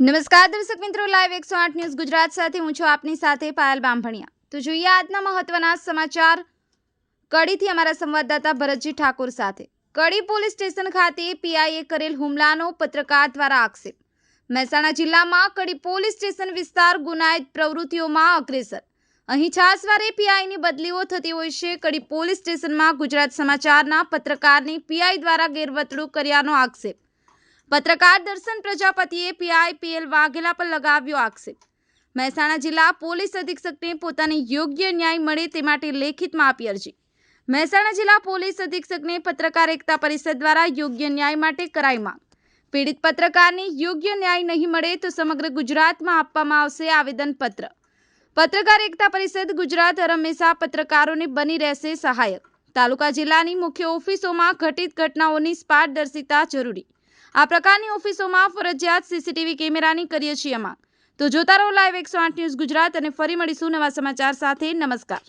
નમસ્કાર દર્શક મિત્રો લાઈવ એકસો આઠ ન્યૂઝ ગુજરાત સાથે હું છું આપની સાથે પાયલ બામભણિયા. તો જોઈએ આજના મહત્વના સમાચાર. કડીથી અમારા સંવાદદાતા ભરતજી ઠાકોર સાથે. કડી પોલીસ સ્ટેશન ખાતે પીઆઈએ કરેલ હુમલાનો પત્રકાર દ્વારા આક્ષેપ. મહેસાણા જિલ્લામાં કડી પોલીસ સ્ટેશન વિસ્તાર ગુનાહિત પ્રવૃત્તિઓમાં અગ્રેસર. અહીં છાસવારે પીઆઈની બદલીઓ થતી હોય છે. કડી પોલીસ સ્ટેશનમાં ગુજરાત સમાચારના પત્રકારની પીઆઈ દ્વારા ગેરવર્તણૂક કર્યાનો આક્ષેપ. પત્રકાર દર્શન પ્રજાપતિએ પીઆઈપીએલ વાઘેલા પર લગાવ્યો આક્ષેપ. મહેસાણા જિલ્લા પોલીસ અધિક્ષકને પોતાને યોગ્ય ન્યાય મળે તે માટે લેખિતમાં આપી અરજી. મહેસાણા જિલ્લા પોલીસ અધિક્ષકને પત્રકાર એકતા પરિષદ દ્વારા યોગ્ય ન્યાય માટે કરાઈ માંગ. પીડિત પત્રકારને યોગ્ય ન્યાય નહીં મળે તો સમગ્ર ગુજરાતમાં આપવામાં આવશે આવેદનપત્ર. પત્રકાર એકતા પરિષદ ગુજરાત હંમેશા પત્રકારોને બની રહેશે સહાયક. તાલુકા જિલ્લાની મુખ્ય ઓફિસોમાં ઘટિત ઘટનાઓની પારદર્શિતા જરૂરી. આ પ્રકારની ઓફિસોમાં ફરજિયાત સીસીટીવી કેમેરાની કરીએ છીએ માંગ તો જોતા રહો લાઈવ એકસો આઠ ન્યૂઝ ગુજરાત અને ફરી મળીશું નવા સમાચાર સાથે. નમસ્કાર.